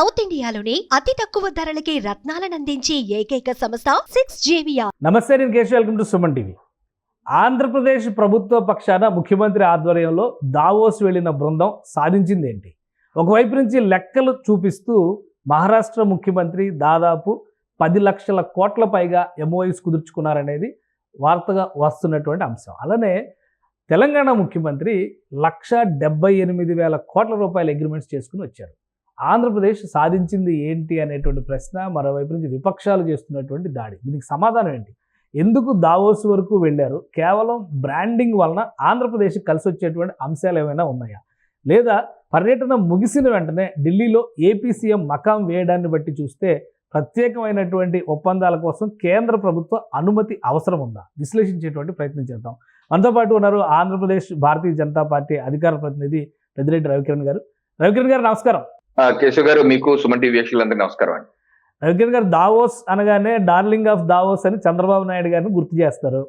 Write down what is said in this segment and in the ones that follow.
South ఇండియాలోని అతి తక్కువ ధరలకి రత్నాలనందించే ఏకైక సంస్థ సిక్స్ జేవియా నమస్తే నేను Keshav. Welcome to Suman TV. Andhra Pradesh ప్రభుత్వ పక్షాన ముఖ్యమంత్రి ఆధ్వర్యంలో దావోస్ వెళ్ళిన బృందం సాధించింది ఏంటి? ఒకవైపు నుంచి లెక్కలు చూపిస్తూ మహారాష్ట్ర ముఖ్యమంత్రి దాదాపు పది లక్షల కోట్ల పైగా ఎంఓఎస్ కుదుర్చుకున్నారనేది వార్తగా వస్తున్నటువంటి అంశం. అలానే తెలంగాణ ముఖ్యమంత్రి లక్ష డెబ్బై ఎనిమిది వేల కోట్ల రూపాయల అగ్రిమెంట్స్ చేసుకుని వచ్చారు. ఆంధ్రప్రదేశ్ సాధించింది ఏంటి అనేటువంటి ప్రశ్న మరోవైపు నుంచి విపక్షాలు చేస్తున్నటువంటి దాడి. దీనికి సమాధానం ఏంటి? ఎందుకు దావోస్ వరకు వెళ్ళారు? కేవలం బ్రాండింగ్ వలన ఆంధ్రప్రదేశ్ కలిసి వచ్చేటువంటి అంశాలు ఏమైనా ఉన్నాయా? లేదా పర్యటన ముగిసిన వెంటనే ఢిల్లీలో ఏపీ సీఎం మకాం వేయడాన్ని బట్టి చూస్తే ప్రత్యేకమైనటువంటి ఒప్పందాల కోసం కేంద్ర ప్రభుత్వ అనుమతి అవసరం ఉందా విశ్లేషించేటువంటి ప్రయత్నం చేద్దాం. మనతో పాటు ఉన్నారు ఆంధ్రప్రదేశ్ భారతీయ జనతా పార్టీ అధికార ప్రతినిధి పెద్దిరెడ్డి రవికిరణ్ గారు. రవికిరణ్ గారు నమస్కారం. కేశవ్ గారు మీకు సుమన్ టీవీ వీక్షకులందరికీ నమస్కారం అండి. రవికిరణ్ గారు దావోస్ అనగానే డార్లింగ్ ఆఫ్ దావోస్ అని చంద్రబాబు నాయుడు గారిని గుర్తు చేస్తారు.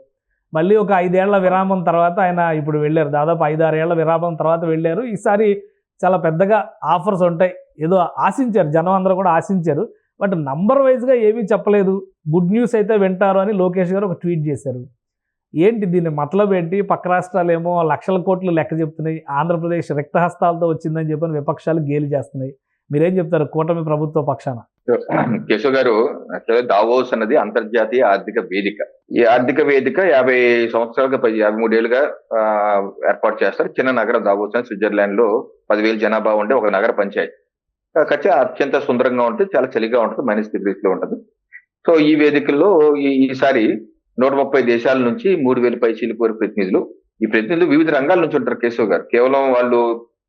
మళ్ళీ ఒక ఐదేళ్ళ విరామం తర్వాత ఆయన ఇప్పుడు వెళ్ళారు. దాదాపు ఐదారేళ్ళ విరామం తర్వాత వెళ్ళారు. ఈసారి చాలా పెద్దగా ఆఫర్స్ ఉంటాయి. ఏదో ఆశించారు. జనం అందరూ కూడా ఆశించారు. బట్ నంబర్ వైజ్గా ఏమీ చెప్పలేదు. గుడ్ న్యూస్ అయితే వింటారు అని లోకేష్ గారు ఒక ట్వీట్ చేశారు. ఏంటి దీన్ని మతలబ్ ఏంటి? పక్క రాష్ట్రాలు ఏమో లక్షల కోట్లు లెక్క చెప్తున్నాయి. ఆంధ్రప్రదేశ్ రిక్తహస్తాలతో వచ్చిందని చెప్పని విపక్షాలు గేలి చేస్తున్నాయి. మీరేం చెప్తారు? కూటమి ప్రభుత్వ పక్షాన? కేశవ్ గారు దావోస్ అన్నది అంతర్జాతీయ ఆర్థిక వేదిక. ఈ ఆర్థిక వేదిక యాభై సంవత్సరాలుగా యాభై మూడేళ్ళుగా ఏర్పాటు చేస్తారు. చిన్న నగరం దావోస్ అని స్విట్జర్లాండ్లో పదివేల జనాభా ఉండే ఒక నగర పంచాయతీ. ఖచ్చితంగా అత్యంత సుందరంగా ఉంటుంది చాలా చలిగా ఉంటుంది మైనస్ డిగ్రీస్లో ఉంటుంది. సో ఈ వేదికల్లో ఈ- ఈసారి నూట ముప్పై దేశాల నుంచి మూడు వేల పై చిలుకూరు ప్రతినిధులు. ఈ ప్రతినిధులు వివిధ రంగాల నుంచి ఉంటారు కేశవ్ గారు. కేవలం వాళ్ళు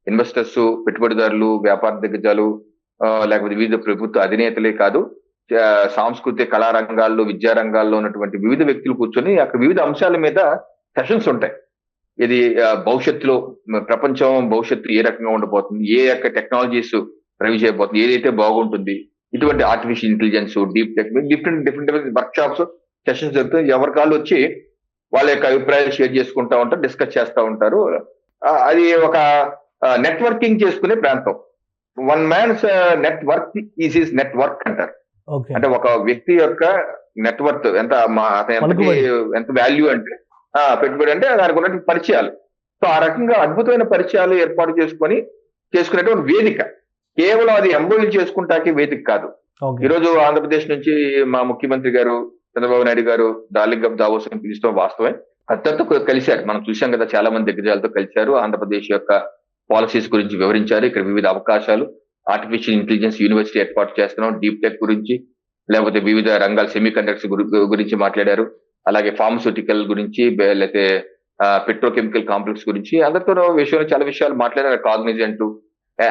ఇన్వెస్టర్స్ పెట్టుబడిదారులు వ్యాపార దిగ్గజాలు లేకపోతే వివిధ ప్రభుత్వ అధినేతలే కాదు. సాంస్కృతిక కళా రంగాల్లో విద్యా రంగాల్లో ఉన్నటువంటి వివిధ వ్యక్తులు కూర్చొని అక్కడ వివిధ అంశాల మీద సెషన్స్ ఉంటాయి. ఇది భవిష్యత్తులో ప్రపంచం భవిష్యత్తు ఏ రకంగా ఉండబోతుంది ఏ యొక్క టెక్నాలజీస్ రవి చేయబోతుంది ఏదైతే బాగుంటుంది ఇటువంటి artificial intelligence deep tech different different workshops sessions జరుగుతాయి ఎవరి కాళ్ళు వచ్చి వాళ్ళ యొక్క అభిప్రాయాలు షేర్ చేసుకుంటా ఉంటారు డిస్కస్ చేస్తూ ఉంటారు. అది ఒక నెట్వర్కింగ్ చేసుకునే ప్రాంతం. One man's network is is network అంటారు. అంటే ఒక వ్యక్తి యొక్క నెట్వర్క్ ఎంత. ఎంత వాల్యూ అంటే పెట్టుబడి అంటే దానికి ఉన్నటువంటి పరిచయాలు. సో ఆ రకంగా అద్భుతమైన పరిచయాలు ఏర్పాటు చేసుకొని చేసుకునేటువంటి వేదిక. కేవలం అది ఎంబోయిల్ చేసుకుంటాకి వేదిక కాదు. ఓకే. ఈ రోజు ఆంధ్రప్రదేశ్ నుంచి మా ముఖ్యమంత్రి గారు చంద్రబాబు నాయుడు గారు డార్లింగ్ ఆఫ్ దావోస్ అని పిలుస్తాం వాస్తవమే. అత్యంత కలిశారు. మనం చూశాం కదా చాలా మంది దిగ్గజాలతో కలిశారు. ఆంధ్రప్రదేశ్ యొక్క పాలసీస్ గురించి వివరించారు. ఇక్కడ వివిధ అవకాశాలు. ఆర్టిఫిషియల్ ఇంటెలిజెన్స్ యూనివర్సిటీ ఏర్పాటు చేస్తున్నాం. డీప్ టెక్ గురించి లేకపోతే వివిధ రంగాల సెమీ కండక్టర్స్ గురించి మాట్లాడారు. అలాగే ఫార్మస్యూటికల్ గురించి లేకపోతే పెట్రోకెమికల్ కాంప్లెక్స్ గురించి అందరితో విషయంలో చాలా విషయాలు మాట్లాడారు. కాగ్నిజెంట్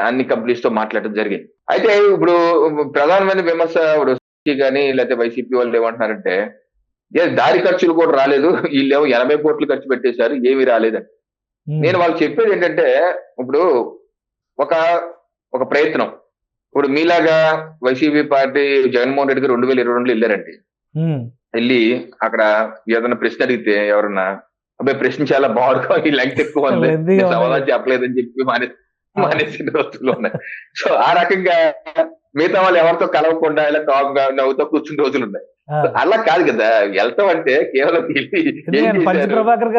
అన్ని కంపెనీస్తో మాట్లాడటం జరిగింది. అయితే ఇప్పుడు ప్రధానమైన విమర్శ ఇప్పుడు కానీ లేకపోతే వైసీపీ వాళ్ళు ఏమంటున్నారంటే ఏ దారి ఖర్చులు కూడా రాలేదు. వీళ్ళేమో ఎనభై కోట్లు ఖర్చు పెట్టేశారు. ఏమీ రాలేదని. నేను వాళ్ళు చెప్పేది ఏంటంటే ఇప్పుడు ఒక ఒక ప్రయత్నం. ఇప్పుడు మీలాగా వైసీపీ పార్టీ జగన్మోహన్ రెడ్డి గారు రెండు వేల ఇరవై రెండులో వెళ్ళారండి. వెళ్ళి అక్కడ ఏదైనా ప్రశ్న అడిగితే ఎవరన్నా అబ్బాయి ప్రశ్న చాలా బాగుంది. ఈ లెంగ్త్ ఎక్కువ ఉంది. సమాధానం చెప్పలేదని చెప్పి మానే మానేసిన రోజులు ఉన్నాయి సో ఆ రకంగా మిగతా వాళ్ళు ఎవరితో కలవకుండా ఇలా కామ్గా నవ్వుతో కూర్చున్న రోజులు ఉన్నాయి. అలా కాదు కదా వెళ్తాం అంటే కేవలం పంచి? ప్రభాకర్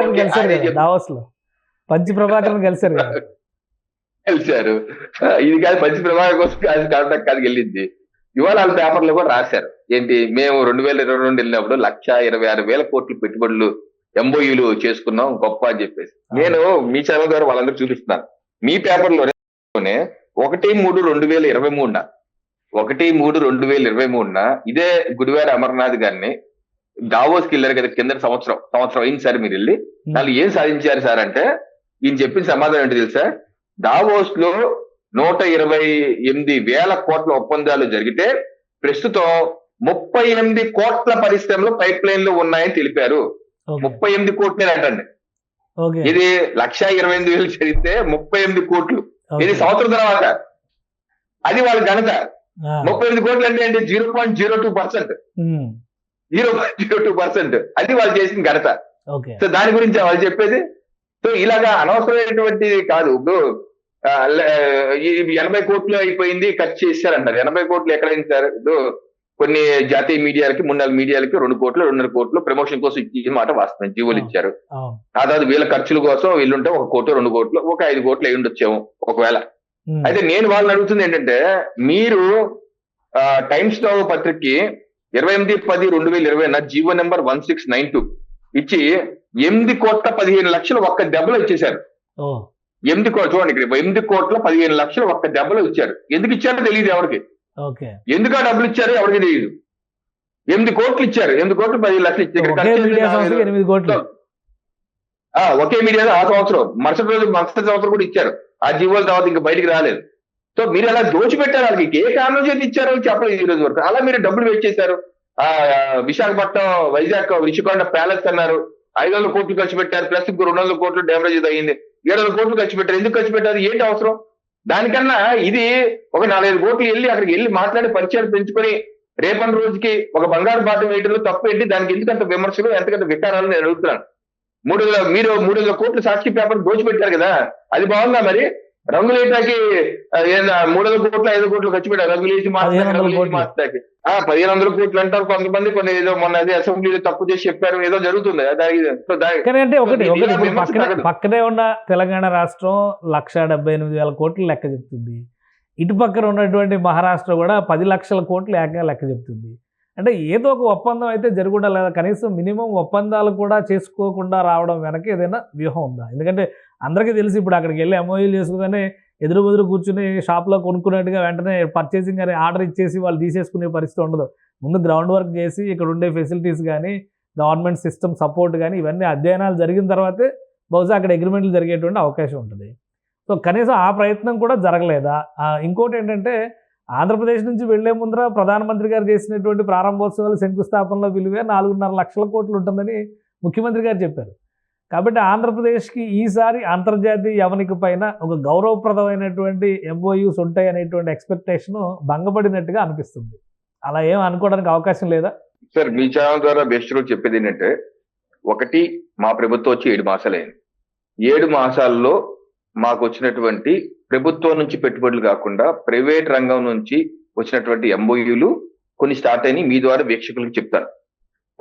దావోస్లో పంచి ప్రభాకర్ కలిశారు కదా. కలిశారు. ఇది కాదు మంచి ప్రభావం కోసం కాదు కాంటాక్ట్ కాదు వెళ్ళింది. ఇవాళ వాళ్ళ పేపర్లు కూడా రాశారు. ఏంటి మేము రెండు వేల ఇరవై రెండు వెళ్ళినప్పుడు లక్ష ఇరవై ఆరు వేల కోట్ల పెట్టుబడులు ఎంబోయూలు చేసుకున్నాం గొప్ప అని చెప్పేసి. నేను మీ ఛానల్ ద్వారా వాళ్ళందరూ చూపిస్తున్నాను. మీ పేపర్లోనే ఒకటి మూడు రెండు వేల ఇరవై మూడున ఒకటి మూడు రెండు వేల ఇరవై మూడున ఇదే గుడివార అమర్నాథ్ గారిని దావోస్కి వెళ్ళారు కదా కింద సంవత్సరం సంవత్సరం అయింది సార్ మీరు వెళ్ళి. వాళ్ళు ఏం సాధించారు సార్ అంటే ఈయన చెప్పిన సమాధానం ఏంటి తెలుసా? దావోస్లో నూట ఇరవై ఎనిమిది వేల కోట్ల ఒప్పందాలు జరిగితే ప్రస్తుతం ముప్పై ఎనిమిది కోట్ల పరిశ్రమలు పైప్ లైన్లో ఉన్నాయని తెలిపారు. ముప్పై ఎనిమిది కోట్లే అంటండి. ఇది లక్ష ఇరవై ఎనిమిది వేలు జరిగితే ముప్పై ఎనిమిది కోట్లు. ఇది సంవత్సరం తర్వాత. అది వాళ్ళ ఘనత. ముప్పై ఎనిమిది కోట్లు అంటే ఏంటి zero point zero two percent. Zero point zero two percent. అది వాళ్ళు చేసిన ఘనత. సో దాని గురించి వాళ్ళు చెప్పేది సో ఇలాగా అనవసరమైనటువంటి కాదు. ఇప్పుడు ఎనభై కోట్లు అయిపోయింది ఖర్చు చేశారంటారు ఎనభై కోట్లు ఎక్కడ సార్? ఇప్పుడు కొన్ని జాతీయ మీడియాలకి మూడు నాలుగు మీడియాలకి రెండు కోట్లు రెండున్నర కోట్లు ప్రమోషన్ కోసం ఇచ్చి మాట వాస్తవం జీవోలు ఇచ్చారు. ఆ తర్వాత వీళ్ళ ఖర్చుల కోసం వీళ్ళుంటే ఒక కోటి రెండు కోట్లు ఒక ఐదు కోట్లు అయి ఉండొచ్చేమో ఒకవేళ. అయితే నేను వాళ్ళని అడుగుతుంది ఏంటంటే మీరు టైమ్స్ నవ్ పత్రికకి ఇరవై ఎనిమిది పది రెండు వేల ఇరవై GO number one six nine two ఇచ్చి ఎనిమిది కోట్ల పదిహేను లక్షలు ఒక్క దెబ్బలో ఇచ్చేశారు. ఎనిమిది కోట్ల చూడండి ఇక్కడ ఎనిమిది కోట్ల పదిహేను లక్షలు ఒక్క దెబ్బలో ఇచ్చారు. ఎందుకు ఇచ్చారో తెలియదు ఎవరికి. ఎందుకు ఆ డబ్బులు ఇచ్చారో ఎవరికి తెలియదు. ఎనిమిది కోట్లు ఇచ్చారు ఎనిమిది కోట్లు పదిహేను లక్షలు ఇచ్చారు. ఒకే మీడియా ఆ సంవత్సరం మరుసటి రోజు మరుసటి సంవత్సరం కూడా ఇచ్చారు. ఆ జీవోల తర్వాత ఇంకా బయటికి రాలేదు. సో మీరు అలా దోచిపెట్టారు వాళ్ళకి ఏ కారణం చేతి ఇచ్చారో చెప్పలేదు ఈ రోజు వరకు. అలా మీరు డబ్బులు వేస్ట్ చేశారు. ఆ విశాఖపట్నం వైజాగ్ రిషికొండ ప్యాలెస్ అన్నారు. ఐదు వందల కోట్లు ఖర్చు పెట్టారు. ప్లస్ ఇంకో రెండు వందల కోట్లు డ్యామేజ్ అయ్యింది ఏడు వందల కోట్లు ఖర్చు పెట్టారు. ఎందుకు ఖర్చు పెట్టారు? ఏంటి అవసరం? దానికన్నా ఇది ఒక నాలుగైదు కోట్లు వెళ్ళి అక్కడికి వెళ్ళి మాట్లాడి పరిచయాలు పెంచుకొని రేపటి రోజుకి ఒక బంగారు బాట వేయడంలో తప్పు ఏంటి? దానికి ఎందుకంత విమర్శలు ఎంతకంత వికారాలు నేను అడుగుతున్నాను. మూడు మీరు మూడు వేల కోట్లు సాక్షి పేపర్ దోచిపెట్టారు కదా అది బాగుందా మరి? రంగులేటాకి మూడు వందల కోట్లు ఐదు కోట్లు ఖర్చు పెట్టారు. రంగులేసి వందల. మార్చాకి ఆ పదిహేను వందల కోట్లు అంటారు కొంతమంది కొన్ని ఏదో మొన్న అదే అసెంబ్లీలో తప్పు చేసి చెప్పారు ఏదో జరుగుతుంది. అంటే ఒకటి ఒకటి. పక్కనే ఉన్న తెలంగాణ రాష్ట్రం లక్ష డెబ్బై ఎనిమిది వేల కోట్లు లెక్క చెప్తుంది. ఇటు పక్కన ఉన్నటువంటి మహారాష్ట్ర కూడా పది లక్షల కోట్లు ఏకంగా లెక్క చెప్తుంది. అంటే ఏదో ఒక ఒప్పందం అయితే జరుగుండా లేదా? కనీసం మినిమం ఒప్పందాలు కూడా చేసుకోకుండా రావడం వెనక ఏదైనా వ్యూహం ఉందా? ఎందుకంటే అందరికీ తెలిసి ఇప్పుడు అక్కడికి వెళ్ళి ఎంఓయూలు చేసుకోగానే ఎదురు బెదురు కూర్చుని షాప్లో కొనుక్కున్నట్టుగా వెంటనే పర్చేసింగ్ కానీ ఆర్డర్ ఇచ్చేసి వాళ్ళు తీసేసుకునే పరిస్థితి ఉండదు. ముందు గ్రౌండ్ వర్క్ చేసి ఇక్కడ ఉండే ఫెసిలిటీస్ కానీ గవర్నమెంట్ సిస్టమ్ సపోర్ట్ కానీ ఇవన్నీ అధ్యయనాలు జరిగిన తర్వాతే బహుశా అక్కడ అగ్రిమెంట్లు జరిగేటువంటి అవకాశం ఉంటుంది. సో కనీసం ఆ ప్రయత్నం కూడా జరగలేదా? ఇంకోటి ఏంటంటే ఆంధ్రప్రదేశ్ నుంచి వెళ్ళే ముందర ప్రధానమంత్రి గారు చేసినటువంటి ప్రారంభోత్సవాలు శంకుస్థాపనలో విలువే నాలుగున్నర లక్షల కోట్లు ఉంటుందని ముఖ్యమంత్రి గారు చెప్పారు. కాబట్టి ఆంధ్రప్రదేశ్కి ఈసారి అంతర్జాతీయ యవనిక పైన ఒక గౌరవప్రదమైనటువంటి ఎంఓయూస్ ఉంటాయి అనేటువంటి ఎక్స్పెక్టేషన్ భంగపడినట్టుగా అనిపిస్తుంది. అలా ఏం అనుకోవడానికి అవకాశం లేదా? సార్ మీ ఛానల్ ద్వారా బెస్ట్ రోజు చెప్పేది ఏంటంటే ఒకటి మా ప్రభుత్వం వచ్చి ఏడు మాసాలైంది. ఏడు మాసాల్లో మాకు వచ్చినటువంటి ప్రభుత్వం నుంచి పెట్టుబడులు కాకుండా ప్రైవేట్ రంగం నుంచి వచ్చినటువంటి ఎంఓయూలు కొన్ని స్టార్ట్ అయినాయి. మీ ద్వారా వీక్షకులకు చెప్తాను.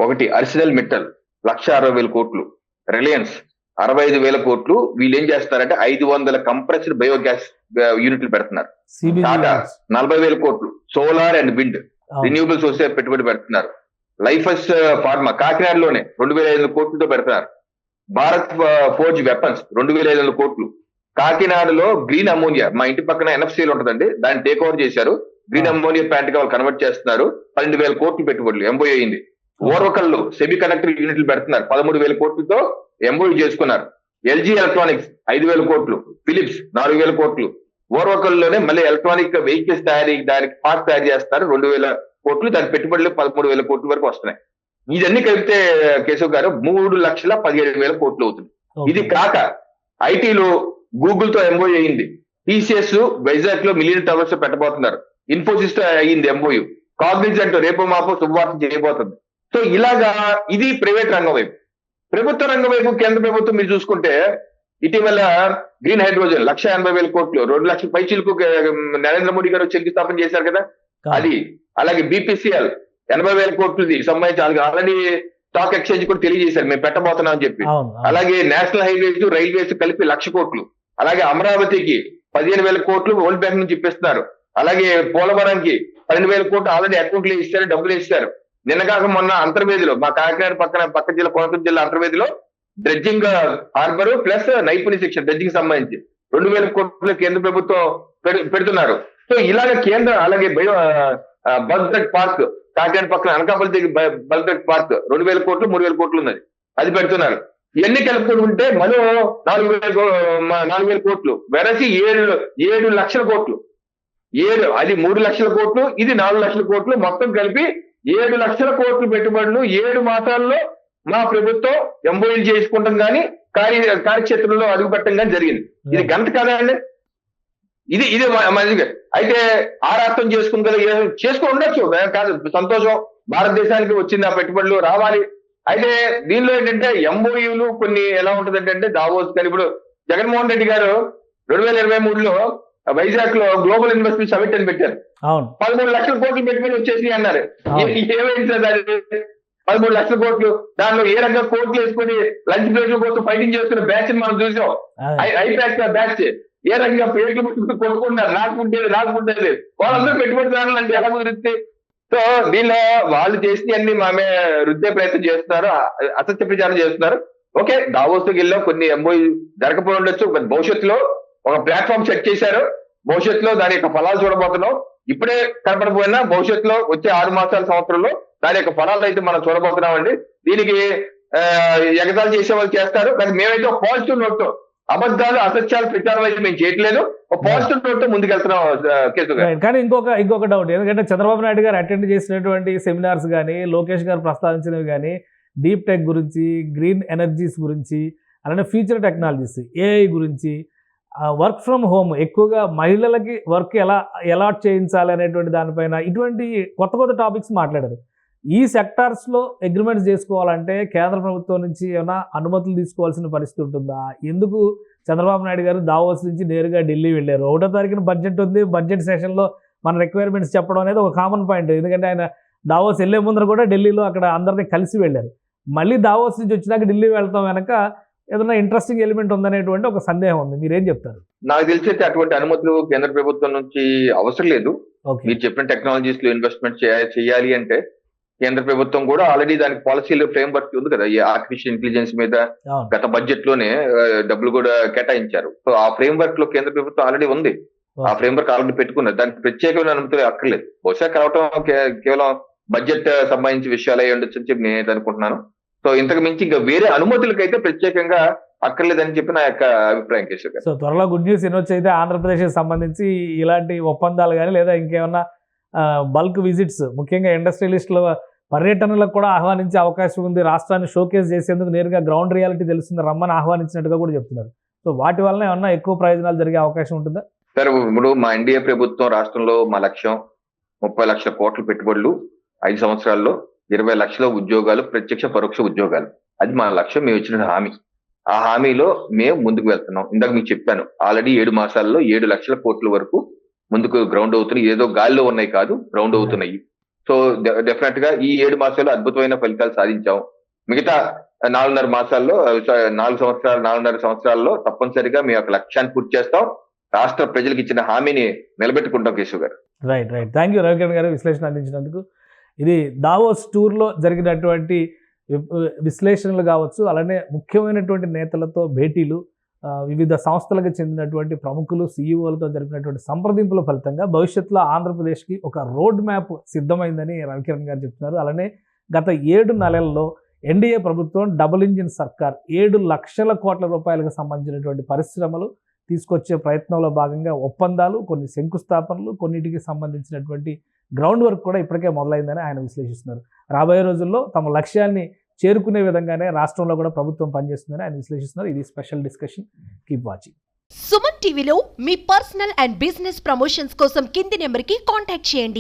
ఒకటి అర్సినల్ మెటల్ లక్ష అరవై వేల కోట్లు. రిలయన్స్ అరవై ఐదు వేల కోట్లు. వీళ్ళు ఏం చేస్తారంటే ఐదు వందల కంప్రెస్డ్ బయోగ్యాస్ యూనిట్లు పెడుతున్నారు. టాటా నలభై వేల కోట్లు. Solar and wind. Renewable sources పెట్టుబడి పెడుతున్నారు. లైఫస్ ఫార్మా కాకినాడలోనే రెండు వేల ఐదు వందల కోట్లతో పెడుతున్నారు. భారత్ ఫోర్జ్ వెపన్స్ రెండు వేల ఐదు వందల కోట్లు. కాకినాడలో గ్రీన్ అమోనియా మా ఇంటి పక్కన ఎన్ఎఫ్సీలు ఉంటుందండి దాన్ని టేక్ ఓవర్ చేశారు. గ్రీన్. అమోనియా ప్లాంట్గా వాళ్ళు కన్వర్ట్ చేస్తున్నారు. పన్నెండు వేల కోట్లు పెట్టుబడులు ఎంబోయ్ అయింది. ఓర్వకల్లు సెమీ కండక్టర్ యూనిట్లు పెడుతున్నారు. పదమూడు వేల కోట్లతో ఎంబోయ్ చేసుకున్నారు. ఎల్జీ ఎలక్ట్రానిక్స్ ఐదు వేల కోట్లు. ఫిలిప్స్ నాలుగు వేల కోట్లు. ఓర్వకల్లోనే మళ్ళీ ఎలక్ట్రానిక్ వెహికల్స్ తయారీ దానికి పార్ట్ తయారు చేస్తారు రెండు వేల కోట్లు దాని పెట్టుబడులు పదమూడు వేల కోట్ల వరకు వస్తున్నాయి. ఇదన్నీ కలిపితే కేశవ్ గారు మూడు లక్షల పదిహేడు వేల కోట్లు అవుతుంది. ఇది కాక ఐటీలో గూగుల్తో ఎంఓయూ అయింది. టీసీఎస్ వైజాగ్లో మిలియన్ టవర్స్ పెట్టబోతున్నారు. ఇన్ఫోసిస్తో అయ్యింది ఎంఓయూ కాగ్నిజెంట్ రేపు మాపో శుభవార్త చేయబోతుంది. సో ఇలాగా ఇది ప్రైవేట్ రంగం వైపు. ప్రభుత్వ రంగం వైపు కేంద్ర ప్రభుత్వం మీరు చూసుకుంటే ఇటీవల గ్రీన్ హైడ్రోజన్ లక్ష ఎనభై వేల కోట్లు రెండు లక్షల పైచీలకు నరేంద్ర మోడీ గారు శంకుస్థాపన చేశారు కదా? అది. అలాగే బీపీసీఎల్ ఎనభై వేల కోట్లది సంబంధించి ఆల్రెడీ స్టాక్ ఎక్స్చేంజ్ కూడా తెలియజేశారు. మేము పెట్టబోతున్నాం అని చెప్పి. అలాగే నేషనల్ హైవేస్ రైల్వేస్ కలిపి లక్ష కోట్లు. అలాగే అమరావతికి పదిహేను వేల కోట్లు వరల్డ్ బ్యాంక్ నుంచి ఇప్పిస్తున్నారు. అలాగే పోలవరంకి పన్నెండు వేల కోట్లు ఆల్రెడీ అకౌంట్లు ఇస్తారు డబ్బులు ఇస్తారు నిన్న కాక మొన్న అంతర్వేదిలో మా కాకినాడ పక్కన పక్క జిల్లా కోనసీమ జిల్లా అంతర్వేదిలో డ్రెడ్జింగ్ హార్బర్ ప్లస్ నైపుణ్య శిక్షణ డ్రెడ్జింగ్ సంబంధించి రెండు వేల కోట్లు కేంద్ర ప్రభుత్వం పెడు- పెడుతున్నారు. సో ఇలాగ కేంద్ర అలాగే bio uh, uh, park Kakinada పక్కన అనకాపల్లి దగ్గర బల్క్ పార్క్ రెండు వేల కోట్లు మూడు వేల కోట్లు ఉన్నది. అది పెడుతున్నారు. ఇవన్నీ ఉంటే మరో నాలుగు వేల నాలుగు వేల కోట్లు వెరసి ఏడు ఏడు లక్షల కోట్లు. ఏడు అది మూడు లక్షల కోట్లు ఇది నాలుగు లక్షల కోట్లు మొత్తం కలిపి ఏడు లక్షల కోట్లు పెట్టుబడులు ఏడు మాసాల్లో మా ప్రభుత్వం ఎంబోయిల్ చేసుకుంటాం కానీ కార్య కార్యక్షేత్రంలో అడుగుపెట్టడం కానీ జరిగింది. ఇది గంట కదా అండి? ఇది ఇది మంచిగా అయితే ఆరాత్తం చేసుకుని కదా చేసుకుని ఉండొచ్చు. కాదు సంతోషం. భారతదేశానికి వచ్చింది ఆ పెట్టుబడులు రావాలి. అయితే దీనిలో ఏంటంటే ఎంఓయూలు కొన్ని ఎలా ఉంటుందంటే అంటే దావోస్ కానీ ఇప్పుడు జగన్మోహన్ రెడ్డి గారు రెండు వేల ఇరవై మూడులో వైజాగ్లో గ్లోబల్ ఇన్వెస్ట్మెంట్ సమిట్ అని పెట్టారు. పదమూడు లక్షల కోట్లు పెట్టుబడి వచ్చేసి అన్నారు. ఏమైంది సార్ దాని పదమూడు లక్షల కోట్లు. దానిలో ఏ రకంగా కోట్లు వేసుకొని లంచ్ బ్రేక్ కోసం ఫైటింగ్ చేస్తున్న బ్యాచ్ మనం చూసాం. ఐపాక్ బ్యాచ్ ఏ రకంగా పేర్లు పెట్టుకుని కొట్టుకుంటారు నాకుంటేది నాకుంటేది వాళ్ళందరూ పెట్టుబడిదారులు అంటే ఎలా కుదిరిస్తే సో దీనిలో వాళ్ళు చేసి అన్ని మామే రుద్దే ప్రయత్నం చేస్తున్నారు? అసత్య ప్రచారం చేస్తున్నారు. ఓకే దావోస్కి వెళ్ళాం. కొన్ని ఎంఓయూ జరగకపోయి ఉండొచ్చు. భవిష్యత్తులో ఒక ప్లాట్ఫామ్ సెట్ చేశారు. భవిష్యత్తులో దాని యొక్క ఫలాలు చూడబోతున్నాం. ఇప్పుడే కనపడపోయినా భవిష్యత్తులో వచ్చే ఆరు మాసాల సంవత్సరంలో దాని యొక్క ఫలాలు అయితే మనం చూడబోతున్నామండి. దీనికి ఆ, చేసే వాళ్ళు చేస్తారు. కానీ మేమైతే ఒక పాజిటివ్ నోట్తో అబద్ధాలు అసత్యాలు ప్రచారం అయితే మేము చేయట్లేదు. పాజిటివ్ నోట్ ముందుకెళ్తున్నాం కేసు గారు. Right. కానీ ఇంకొక ఇంకొక డౌట్ ఎందుకంటే చంద్రబాబు నాయుడు గారు అటెండ్ చేసినటువంటి సెమినార్స్ కానీ లోకేష్ గారు ప్రస్తావించినవి కానీ డీప్ టెక్ గురించి గ్రీన్ ఎనర్జీస్ గురించి అలానే ఫ్యూచర్ టెక్నాలజీస్ ఏఐ గురించి వర్క్ ఫ్రమ్ హోమ్ ఎక్కువగా మహిళలకి వర్క్ ఎలా ఎలాట్ చేయించాలి అనేటువంటి దానిపైన ఇటువంటి కొత్త కొత్త టాపిక్స్ మాట్లాడారు. ఈ సెక్టార్స్లో అగ్రిమెంట్స్ చేసుకోవాలంటే కేంద్ర ప్రభుత్వం నుంచి ఏమైనా అనుమతులు తీసుకోవాల్సిన పరిస్థితి ఉంటుందా? ఎందుకు చంద్రబాబు నాయుడు గారు దావోస్ నుంచి నేరుగా ఢిల్లీ వెళ్ళారు? ఒకటో తారీఖున బడ్జెట్ ఉంది బడ్జెట్ సెషన్లో మన రిక్వైర్మెంట్స్ చెప్పడం అనేది ఒక కామన్ పాయింట్ ఎందుకంటే ఆయన దావోస్ వెళ్ళే ముందర కూడా ఢిల్లీలో అక్కడ అందరినీ కలిసి వెళ్ళారు. మళ్ళీ దావోస్ నుంచి వచ్చినాక ఢిల్లీ వెళ్తాం వెనక ఏదైనా ఇంట్రెస్టింగ్ ఎలిమెంట్ ఉందనేటువంటి ఒక సందేహం ఉంది. మీరేం చెప్తారు? నాకు తెలిసి అయితే అటువంటి అనుమతులు కేంద్ర ప్రభుత్వం నుంచి అవసరం లేదు. ఓకే. మీరు చెప్పిన టెక్నాలజీస్లో ఇన్వెస్ట్మెంట్ చేయాలి అంటే కేంద్ర ప్రభుత్వం కూడా ఆల్రెడీ దానికి పాలసీలు ఫ్రేమ్ వర్క్ ఉంది కదా ఈ ఆర్టిఫిషియల్ ఇంటెలిజెన్స్ మీద గత బడ్జెట్లోనే డబ్బులు కూడా కేటాయించారు. సో ఆ ఫ్రేమ్ వర్క్లో కేంద్ర ప్రభుత్వం ఆల్రెడీ ఉంది. ఆ ఫ్రేమ్ వర్క్ ఆల్రెడీ పెట్టుకున్నది దానికి ప్రత్యేకమైన అనుమతులు అక్కర్లేదు. బహుశా కలవటం కే- కేవలం బడ్జెట్ సంబంధించి విషయాలు అయి ఉండొచ్చు అని చెప్పి నేను అనుకుంటున్నాను. సో ఇంతకు మించి ఇంకా వేరే అనుమతులకైతే ప్రత్యేకంగా అక్కర్లేదని చెప్పి నా యొక్క అభిప్రాయం కేశవ్ సో త్వరలో గుడ్ న్యూస్ వినొచ్చు అయితే ఆంధ్రప్రదేశ్కి సంబంధించి ఇలాంటి ఒప్పందాలు కానీ లేదా ఇంకేమన్నా బల్క్ విజిట్స్ ముఖ్యంగా ఇండస్ట్రియలిస్టుల పర్యటనలకు కూడా ఆహ్వానించే అవకాశం ఉంది. రాష్ట్రాన్ని షోకేస్ చేసేందుకు నేరుగా గ్రౌండ్ రియాలిటీ తెలుస్తుంది రమ్మని ఆహ్వానించినట్టుగా కూడా చెప్తున్నారు. సో వాటి వలన ఏమన్నా ఎక్కువ ప్రయోజనాలు జరిగే అవకాశం ఉంటుందా? సార్ ఇప్పుడు మా ఎన్డీఏ ప్రభుత్వం రాష్ట్రంలో మా లక్ష్యం ముప్పై లక్షల కోట్ల పెట్టుబడులు ఐదు సంవత్సరాల్లో ఇరవై లక్షల ఉద్యోగాలు ప్రత్యక్ష పరోక్ష ఉద్యోగాలు. అది మా లక్ష్యం మేము ఇచ్చిన హామీ. ఆ హామీలో మేము ముందుకు వెళ్తున్నాం. ఇందాక మీకు చెప్పాను ఆల్రెడీ ఏడు మాసాల్లో ఏడు లక్షల కోట్ల వరకు ముందుకు గ్రౌండ్ అవుతున్నాయి. ఏదో గాల్లో ఉన్నాయి కాదు గ్రౌండ్ అవుతున్నాయి. సో డెఫినెట్గా ఈ ఏడు మాసాల్లో అద్భుతమైన ఫలితాలు సాధించాం మిగతా నాలుగున్నర మాసాల్లో నాలుగు సంవత్సరాలు నాలుగున్నర సంవత్సరాల్లో తప్పనిసరిగా మీ యొక్క లక్ష్యాన్ని పూర్తి చేస్తాం. రాష్ట్ర ప్రజలకు ఇచ్చిన హామీని నిలబెట్టుకుంటాం Keshav garu. Right right thank you Ravikiran garu విశ్లేషణ అందించినందుకు. ఇది దావోస్ టూర్లో జరిగినటువంటి విశ్లేషణలు కావచ్చు అలానే ముఖ్యమైనటువంటి నేతలతో భేటీలు వివిధ సంస్థలకు చెందినటువంటి ప్రముఖులు సీఈఓలతో జరిపినటువంటి సంప్రదింపుల ఫలితంగా భవిష్యత్తులో ఆంధ్రప్రదేశ్కి ఒక రోడ్ మ్యాప్ సిద్ధమైందని రవికిరణ్ గారు చెప్తున్నారు. అలానే గత ఏడు నెలల్లో ఎన్డీఏ ప్రభుత్వం డబుల్ ఇంజిన్ సర్కార్ ఏడు లక్షల కోట్ల రూపాయలకు సంబంధించినటువంటి పరిశ్రమలు తీసుకొచ్చే ప్రయత్నంలో భాగంగా ఒప్పందాలు కొన్ని శంకుస్థాపనలు కొన్నిటికి సంబంధించినటువంటి గ్రౌండ్ వర్క్ కూడా ఇప్పటికే మొదలైందని ఆయన విశ్లేషిస్తున్నారు. రాబోయే రోజుల్లో తమ లక్ష్యాన్ని చేరుకునే విధంగానే రాష్ట్రంలో కూడా ప్రభుత్వం పనిచేస్తుందని ఆయన విశ్లేషిస్తున్నారు. ఇది special discussion. Keep watching Suman టీవీలో మీ పర్సనల్ అండ్ బిజినెస్ ప్రమోషన్స్ కోసం కింది నెంబర్కి కాంటాక్ట్ చేయండి.